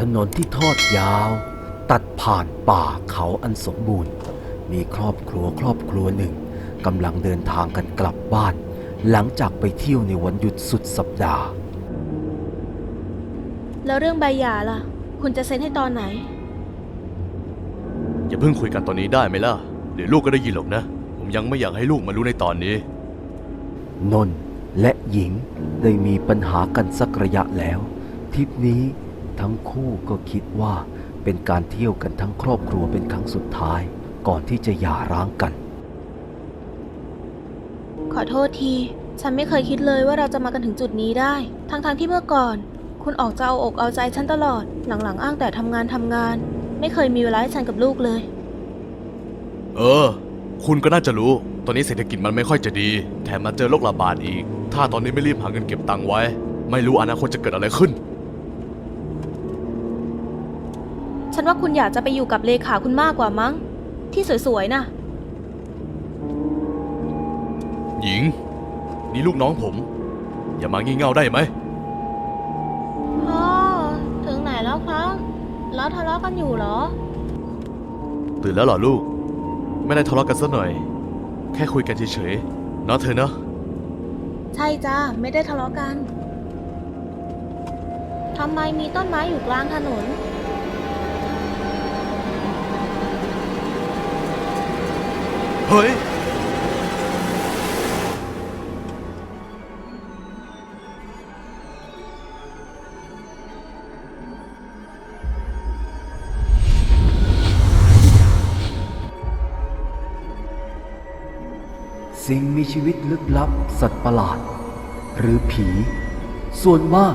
ถนนที่ทอดยาว ตัดผ่านป่าเขาอันสมบูรณ์ มีครอบครัวครอบครัวหนึ่งกำลังเดินทางกันกลับบ้าน หลังจากไปเที่ยวในวันหยุดสุดสัปดาห์ แล้วเรื่องใบหย่าล่ะ คุณจะเซ็นให้ตอนไหน อย่าเพิ่งคุยกันตอนนี้ได้ไหมล่ะ เดี๋ยวลูกก็ได้ยินหรอกนะ ผมยังไม่อยากให้ลูกมารู้ในตอนนี้ นนท์และหญิงได้มีปัญหากันสักระยะแล้วทริปนี้ ทั้งคู่ก็คิดว่าเป็นการเที่ยวกันทั้งครอบครัวเป็นครั้งสุดท้าย ก่อนที่จะหย่าร้างกัน ขอโทษที ฉันไม่เคยคิดเลยว่าเราจะมากันถึงจุดนี้ได้ ทั้งๆที่เมื่อก่อน คุณออกจะเอาอกเอาใจฉันตลอด หลังๆ อ้างแต่ทำงานทำงาน ไม่เคยมีเวลาให้ฉันกับลูกเลย เออ คุณก็น่าจะรู้ ตอนนี้เศรษฐกิจมันไม่ค่อยจะดี แถมมาเจอโรคระบาดอีก ถ้าตอนนี้ไม่รีบหาเงินเก็บตังค์ไว้ ไม่รู้อนาคตจะเกิดอะไรขึ้น ฉันว่าคุณอยากจะไปอยู่กับเลขาคุณมากกว่ามั้ง ที่สวยๆน่ะ หญิง นี่ลูกน้องผม อย่ามางี่เง่าได้ไหมพ่อ ถึงไหนแล้วครับ แล้วทะเลาะกันอยู่เหรอ ตื่นแล้วเหรอลูก ไม่ได้ทะเลาะกันซะหน่อย แค่คุยกันเฉยๆเนาะเธอเนาะใช่จ้าไม่ได้ทะเลาะกันทำไมมีต้นไม้อยู่กลางถนน เฮ้ย สิ่งมีชีวิตลึกลับ สัตว์ประหลาด หรือผี ส่วนมาก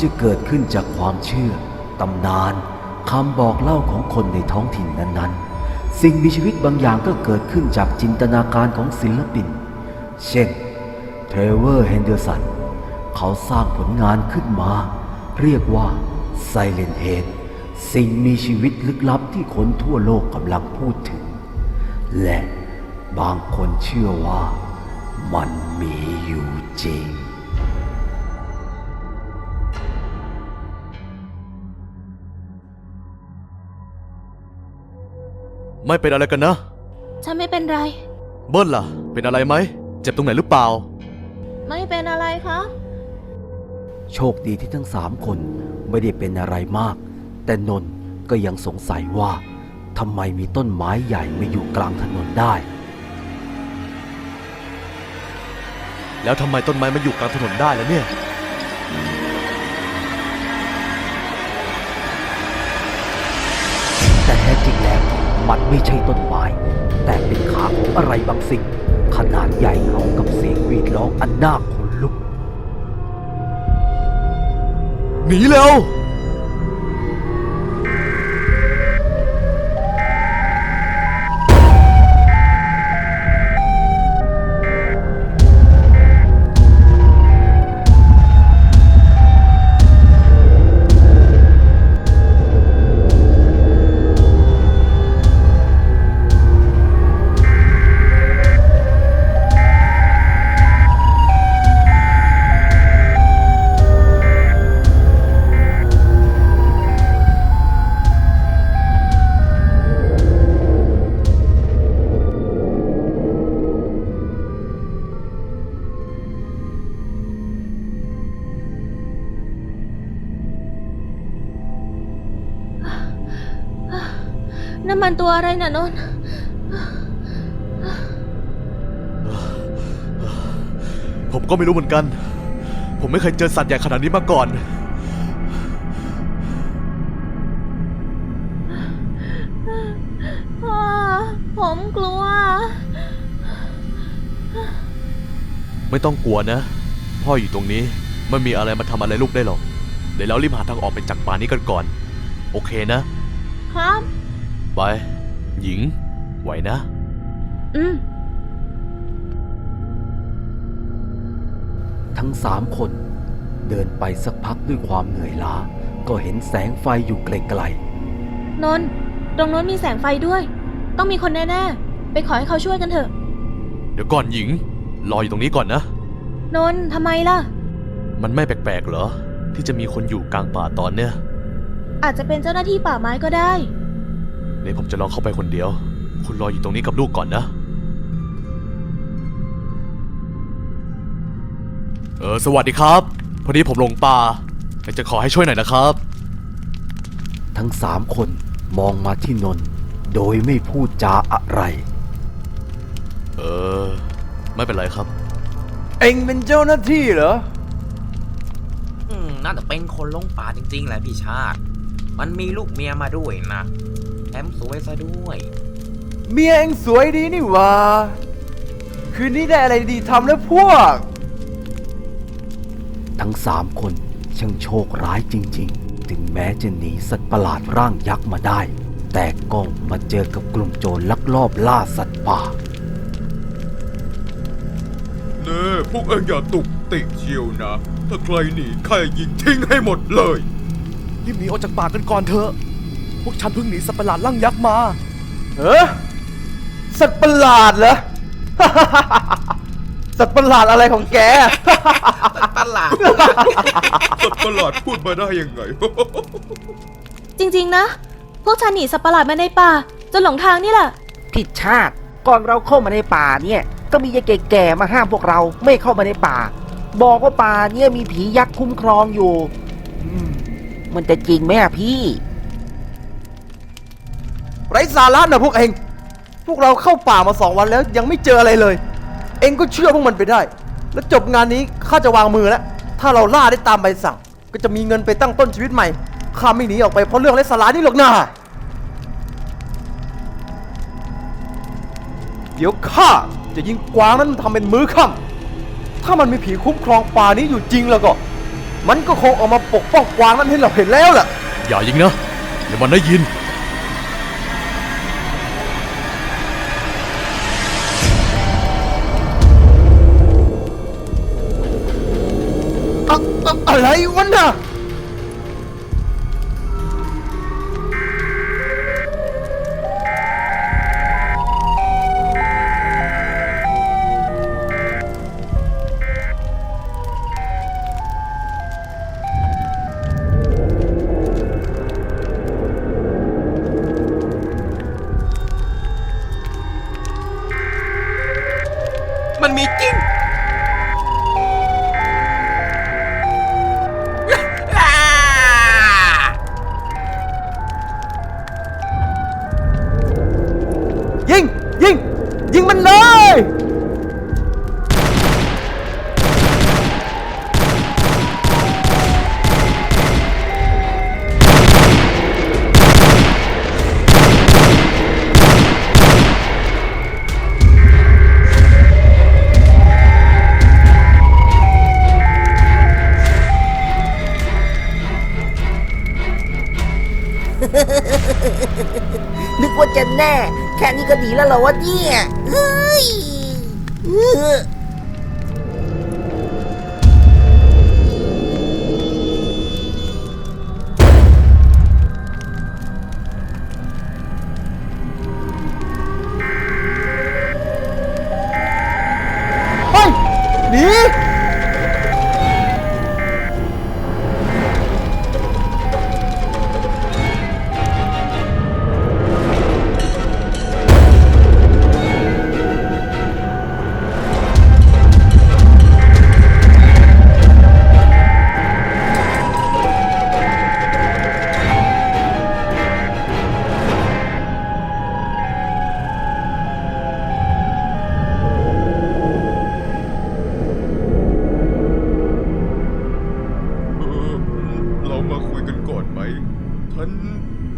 จะเกิดขึ้นจากความเชื่อ ตำนานคำบอกเล่าของคนในท้องถิ่นนั้นๆ สิ่งมีชีวิตบางอย่างก็เกิดขึ้นจากจินตนาการของศิลปิน เช่น เทรเวอร์เฮนเดอร์สัน เขาสร้างผลงานขึ้นมา เรียกว่า Silent Head สิ่งมีชีวิตลึกลับที่คนทั่วโลกกำลังพูดถึง และบางคนเชื่อว่ามันมีอยู่จริง ไม่เป็นอะไรกันนะ ฉันไม่เป็นไร เบิ้ลล่ะ เป็นอะไรไหม เจ็บตรงไหนหรือเปล่า ไม่เป็นอะไรครับ โชคดีที่ทั้งสามคนไม่ได้เป็นอะไรมาก แต่นนท์ก็ยังสงสัยว่าทำไมมีต้นไม้ใหญ่มาอยู่กลางถนนได้ แล้วทำไมต้นไม้มันอยู่กลางถนนได้แล้วเนี่ย มันไม่ใช่ต้นไม้ แต่เป็นขาของอะไรบางสิ่ง ขนาดใหญ่เขากับเสียงหวีดร้องอันน่าขนลุก หนีเร็ว ตัวอะไรน่ะนนท์ผมก็ไม่รู้เหมือนกัน ผมไม่เคยเจอสัตว์ใหญ่ขนาดนี้มาก่อนพ่อผมกลัว ไม่ต้องกลัวนะ พ่ออยู่ตรงนี้ ไม่มีอะไรมาทำอะไรลูกได้หรอก เดี๋ยวเรารีบหาทางออกไปจากป่านี้กันก่อน โอเคนะ ครับ ไป หญิง ไหวนะ อืม ทั้งสามคน เดินไปสักพักด้วยความเหนื่อยล้า ก็เห็นแสงไฟอยู่ไกลนนท์ตรงโน้นมีแสงไฟด้วย ต้องมีคนแน่ๆ ไปขอให้เขาช่วยกันเถอะ เดี๋ยวก่อนหญิง รออยู่ตรงนี้ก่อนนะ นนท์ทำไมล่ะ มันไม่แปลกๆเหรอ ที่จะมีคนอยู่กลางป่าตอนเนี้ยอาจจะเป็นเจ้าหน้าที่ป่าไม้ก็ได้ เดี๋ยวผมจะลองเข้าไปคนเดียว คุณรออยู่ตรงนี้กับลูกก่อนนะ เออ สวัสดีครับ พอดีผมหลงป่าอยากจะขอให้ช่วยหน่อยนะครับ ทั้งสามคนมองมาที่นนท์โดยไม่พูดจาอะไร เออ ไม่เป็นไรครับ เอ็งเป็นเจ้าหน้าที่เหรอ อืมน่าจะเป็นคนลงป่าจริงๆแหละพี่ชาติ มันมีลูกเมียมาด้วยนะแถ มสวยซะด้วย เมียเอ็งสวยดีนี่หว่า คืนนี้ได้อะไรดีทำแล้วพวก ทั้งสามคนช่างโชคร้ายจริง ๆ ถึงแม้จะหนีสัตว์ประหลาดร่างยักษ์มาได้ แต่ก็มาเจอกับกลุ่มโจรลักลอบล่าสัตว์ป่า เน่พวกเอ็งอย่าตุกติกเชียวนะ ถ้าใครหนีใครยิงทิ้งให้หมดเลย รีบหนีออกจากป่ากันก่อนเถอะพ วกฉันเพิ่งหนีสัตว์ประหลาดร่างยักษ์มา เออสัตว์ประหลาดเหรอ สัตว์ประหลาดอะไรของแก ตลาด สัตว์ประหลาดพูดมาได้ยังไง จริง ๆ นะ พวกฉันหนีสัตว์ประหลาดมาในป่า จนหลงทางนี่แหละ ผิดชาติ ก่อนเราเข้ามาในป่าเนี่ย ก็มียายแก่ๆมาห้ามพวกเราไม่เข้ามาในป่า บอกว่าป่าเนี่ยมีผียักษ์คุ้มครองอยู่อืมมันจะจริงไหมอะพี่ ไร้สาระนะพวกเอง พวกเราเข้าป่ามาสองวันแล้ว ยังไม่เจออะไรเลย เองก็เชื่อพวกมันไปได้ แล้วจบงานนี้ข้าจะวางมือแล้ว ถ้าเราล่าได้ตามใบสั่ง ก็จะมีเงินไปตั้งต้นชีวิตใหม่ ข้าไม่หนีออกไปเพราะเรื่องไร้สาระนี่หรอกนะเดี๋ยวข้าจะยิงกวางนั้นทำเป็นมือค่ำถ้ามันมีผีคุ้มครองป่านี้อยู่จริงแล้วก็ มันก็คงออกมาปกป้องกวางนั้นให้เราเห็นแล้วล่ะ อย่ายิงนะเดี๋ยวมันได้ยิน อะอะไรวะน่ะมันมีจริง ยิง ยิงมันเลย นึกว่าจะแน่ แค่นี้ก็ดีแล้วเหรอวะเนี่ยเฮ้ย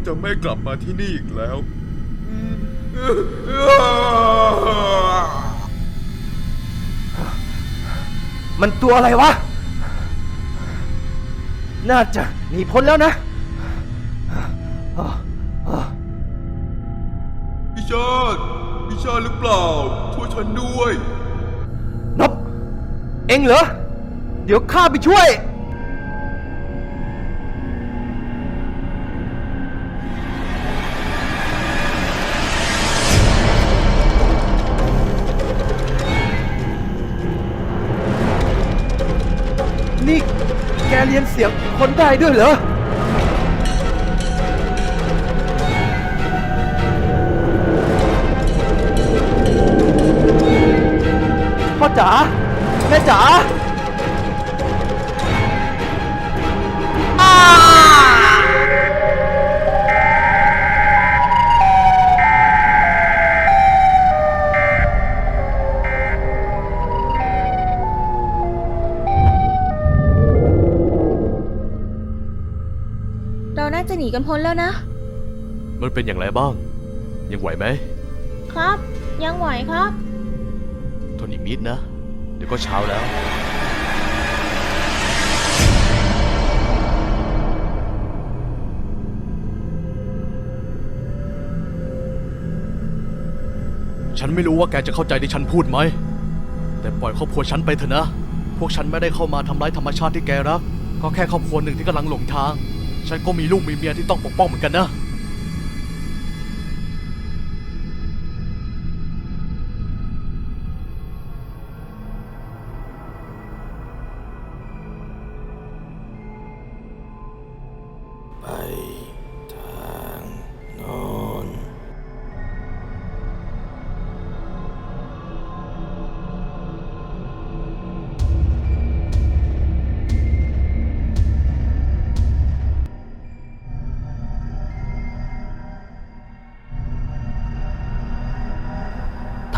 จะไม่กลับมาที่นี่อีกแล้วอืมมันตัวอะไรวะ น่าจะหนีพ้นแล้วนะพี่ชาติพี่ชาติหรือเปล่า ช่วยฉันด้วย นบ เอ็งเหรอ เดี๋ยวข้าไปช่วย นี่แกเรียนเสียงคนได้ด้วยเหรอ พ่อจ๋าแม่จ๋า นีกันพ้นแล้วนะ มันเป็นอย่างไรบ้าง ยังไหวไหม ครับ ยังไหวครับ ทนอีกนิดนะ เดี๋ยวก็เช้าแล้ว ฉันไม่รู้ว่าแกจะเข้าใจที่ฉันพูดไหม แต่ปล่อยครอบครัวฉันไปเถอะนะ พวกฉันไม่ได้เข้ามาทำร้ายธรรมชาติที่แกรัก ก็แค่ครอบครัวหนึ่งที่กำลังหลงทาง ฉันก็มีลูกมีเมียที่ต้องปกป้องเหมือนกันนะ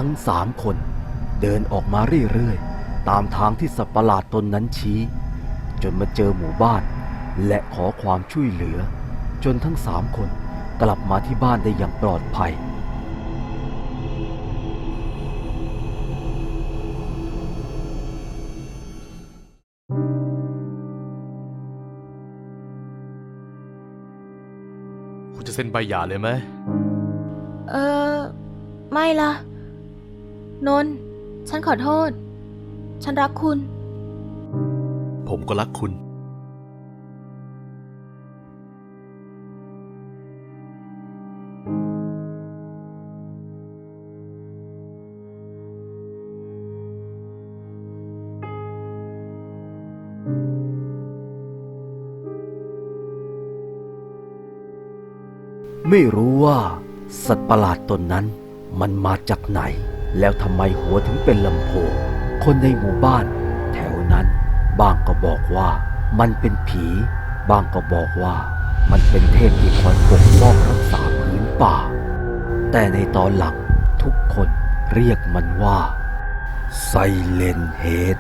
ทั้งสามคน เดินออกมาเรื่อยๆ ตามทางที่สัตว์ประหลาดตนนั้นชี้ จนมาเจอหมู่บ้าน และขอความช่วยเหลือ จนทั้งสามคนกลับมาที่บ้านได้อย่างปลอดภัย คุณจะเซ็นใบหย่าเลยไหม เออ ไม่ล่ะ นนท์ฉันขอโทษ ฉันรักคุณ ผมก็รักคุณ ไม่รู้ว่าสัตว์ประหลาดตนนั้นมันมาจากไหน แล้วทำไมหัวถึงเป็นลำโพง คนในหมู่บ้าน แถวนั้น บางก็บอกว่ามันเป็นผี บางก็บอกว่ามันเป็นเทพที่คอยปกป้องรักษาพื้นป่า แต่ในตอนหลังทุกคนเรียกมันว่าไซเลนเฮด